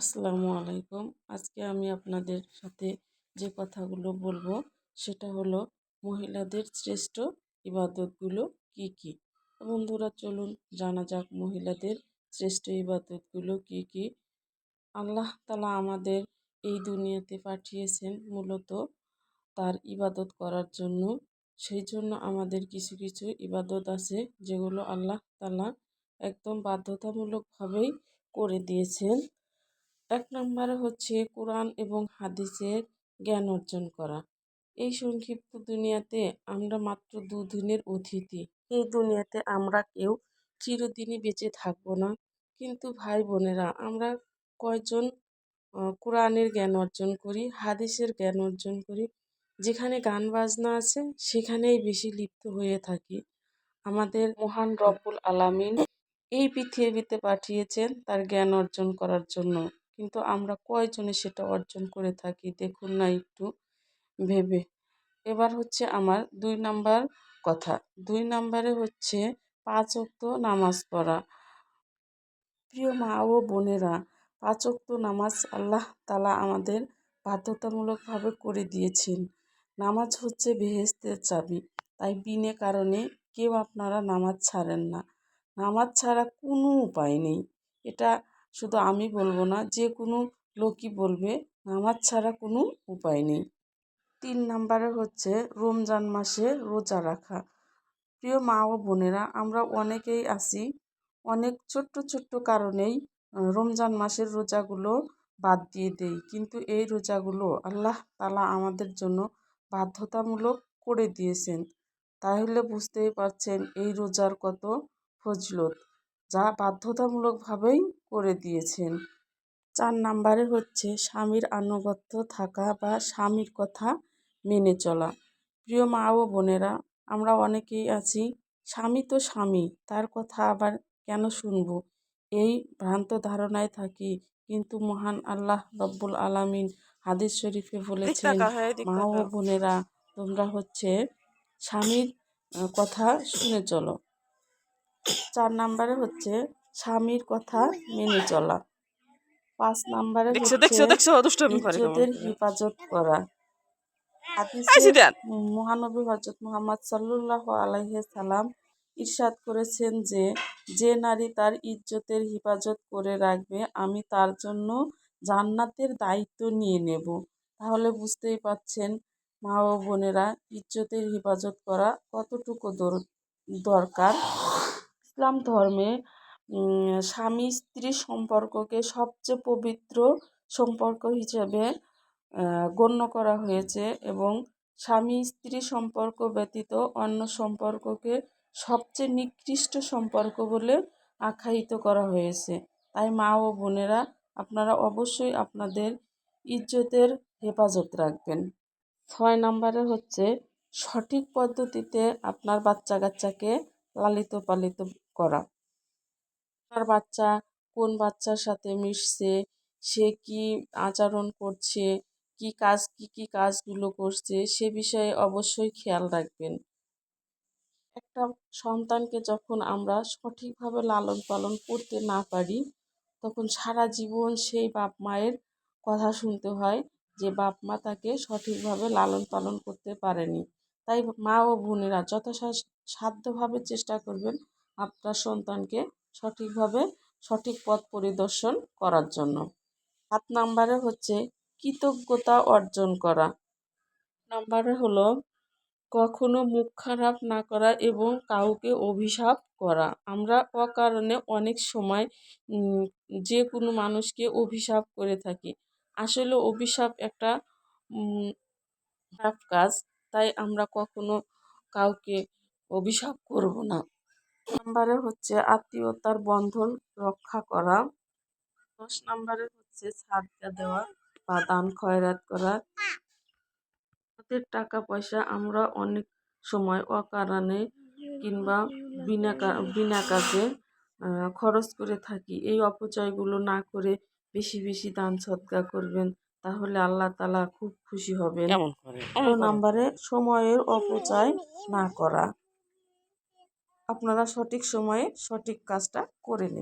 আসসালামু আলাইকুম। আজকে আমি আপনাদের সাথে যে কথাগুলো বলব, সেটা হলো মহিলাদের শ্রেষ্ঠ ইবাদতগুলো কি কি? বন্ধুরা, চলুন জানা যাক মহিলাদের শ্রেষ্ঠ ইবাদতগুলো কি কি? আল্লাহ তালা আমাদের এই দুনিয়াতে পাঠিয়েছেন মূলত তার ইবাদত করার জন্য। সেই জন্য আমাদের কিছু কিছু ইবাদত আছে যেগুলো আল্লাহ তালা একদম বাধ্যতামূলকভাবেই করে দিয়েছেন। এক নম্বরে হচ্ছে কোরআন এবং হাদিসের জ্ঞান অর্জন করা। এই সংক্ষিপ্ত দুনিয়াতে আমরা মাত্র দুদিনের অতিথি। এই দুনিয়াতে আমরা কেউ চিরদিনই বেঁচে থাকব না। কিন্তু ভাই বোনেরা, আমরা কয়জন কোরআনের জ্ঞান অর্জন করি, হাদিসের জ্ঞান অর্জন করি, যেখানে গান বাজনা আছে, সেখানেই বেশি লিপ্ত হয়ে থাকি। আমাদের মহান রব্বুল আলামিন এই পৃথিবীতে পাঠিয়েছেন তার জ্ঞান অর্জন করার জন্য। কিন্তু আমরা কয়জনে সেটা অর্জন করে থাকি? দেখুন না একটু ভেবে। এবার হচ্ছে আমার দুই নাম্বার কথা। দুই নাম্বারে হচ্ছে পাঁচ অক্ত নামাজ পড়া। প্রিয় মা ও বোনেরা, পাঁচ অক্ত নামাজ আল্লাহ তালা আমাদের বাধ্যতামূলকভাবে করে দিয়েছেন। নামাজ হচ্ছে বেহেস্তের চাবি। তাই বিনে কারণে কেউ আপনারা নামাজ ছাড়েন না। নামাজ ছাড়া কোনো উপায় নেই। এটা শুধু আমি বলব না, যে কোনো লোকই বলবে নামাজ ছাড়া কোনো উপায় নেই। তিন নাম্বারে হচ্ছে রমজান মাসে রোজা রাখা। প্রিয় মা ও বোনেরা, আমরা অনেকেই আছি, অনেক ছোট্ট ছোট্ট কারণেই রমজান মাসের রোজাগুলো বাদ দিয়ে দেই। কিন্তু এই রোজাগুলো আল্লাহ তালা আমাদের জন্য বাধ্যতামূলক করে দিয়েছেন। তাহলে বুঝতেই পারছেন এই রোজার কত ফজলত। যা বাধ্যতামূলকভাবেই করে দিয়েছেন। চার নাম্বারে হচ্ছে স্বামীর আনুগত্য থাকা বা স্বামীর কথা মেনে চলা। প্রিয় মা ও বোনেরা আমরা অনেকেই আছি স্বামী তো স্বামী তার কথা আবার কেন শুনব? এই ভ্রান্ত ধারণায় থাকি কিন্তু মহান আল্লাহ রব্বুল আলামিন হাদিস শরীফে বলেছেন মা ও বোনেরা তোমরা হচ্ছে স্বামীর কথা শুনে চলো। চার নাম্বারে হচ্ছে স্বামীর কথা মেনে চলা। পাঁচ নাম্বারে ইজ্জতের হেফাজত করা। মহানবী হজরত মোহাম্মদ সাল্লাহ সালাম ইরশাদ করেছেন যে যে নারী তার ইজ্জতের হেফাজত করে রাখবে আমি তার জন্য জান্নাতের দায়িত্ব নিয়ে নেব। তাহলে বুঝতেই পাচ্ছেন মা ও বোনেরা ইজ্জতের হেফাজত করা কতটুকু দরকার? ইসলাম ধর্মে স্বামী স্ত্রী সম্পর্ককে সবচেয়ে পবিত্র সম্পর্ক হিসেবে গণ্য করা হয়েছে এবং স্বামী স্ত্রী সম্পর্ক ব্যতীত অন্য সম্পর্ককে সবচেয়ে নিকৃষ্ট সম্পর্ক বলে আখ্যায়িত করা হয়েছে। তাই মা ও বোনেরা আপনারা অবশ্যই আপনাদের ইজ্জতের হেফাজত রাখবেন। ছয় নম্বরে হচ্ছে, সঠিক পদ্ধতিতে আপনার বাচ্চা কাচ্চাকে লালিত পালিত করা। আপনার বাচ্চা, কোন বাচ্চার সাথে মিশছে, সে কি আচরণ করছে, কি কাজ, কি কি কাজগুলো করছে, সে বিষয়ে অবশ্যই খেয়াল রাখবেন। একটা সন্তানকে যখন আমরা সঠিকভাবে লালন পালন করতে না পারি, তখন সারা জীবন সেই বাপ মায়ের কথা শুনতে হয় যে, বাপ মা তাকে সঠিকভাবে লালন পালন করতে পারেনি। তাই মা ও বোনেরা যথাসাধ্যভাবে চেষ্টা করবেন আপনার সন্তানকে সঠিকভাবে সঠিক পথ পরিদর্শন করার জন্য। সাত নাম্বারে হচ্ছে কৃতজ্ঞতা অর্জন করা। নাম্বারে হলো কখনো মুখ খারাপ না করা এবং কাউকে অভিশাপ করা। আমরা অকারণে অনেক সময় যে কোনো মানুষকে অভিশাপ করে থাকি। আসলে অভিশাপ একটা খারাপ কাজ, তাই আমরা কখনো কাউকে অভিশাপ করব না। নাম্বারে হচ্ছে আত্মীয়তার বন্ধন রক্ষা করা। দশ নম্বরে হচ্ছে সাদকা দেওয়া বা দান খয়রাত করা। আমাদের টাকা পয়সা আমরা অনেক সময় অকারণে কিংবা বিনা বিনা কাজে খরচ করে থাকি। এই অপচয়গুলো না করে বেশি বেশি দান সৎকা করবেন তাহলে আল্লাহ তালা খুব খুশি হবেন। নম্বরে সময়ের অপচয় না করা। আপনারা সঠিক সময়ে সঠিক কাজটা করে নেবেন।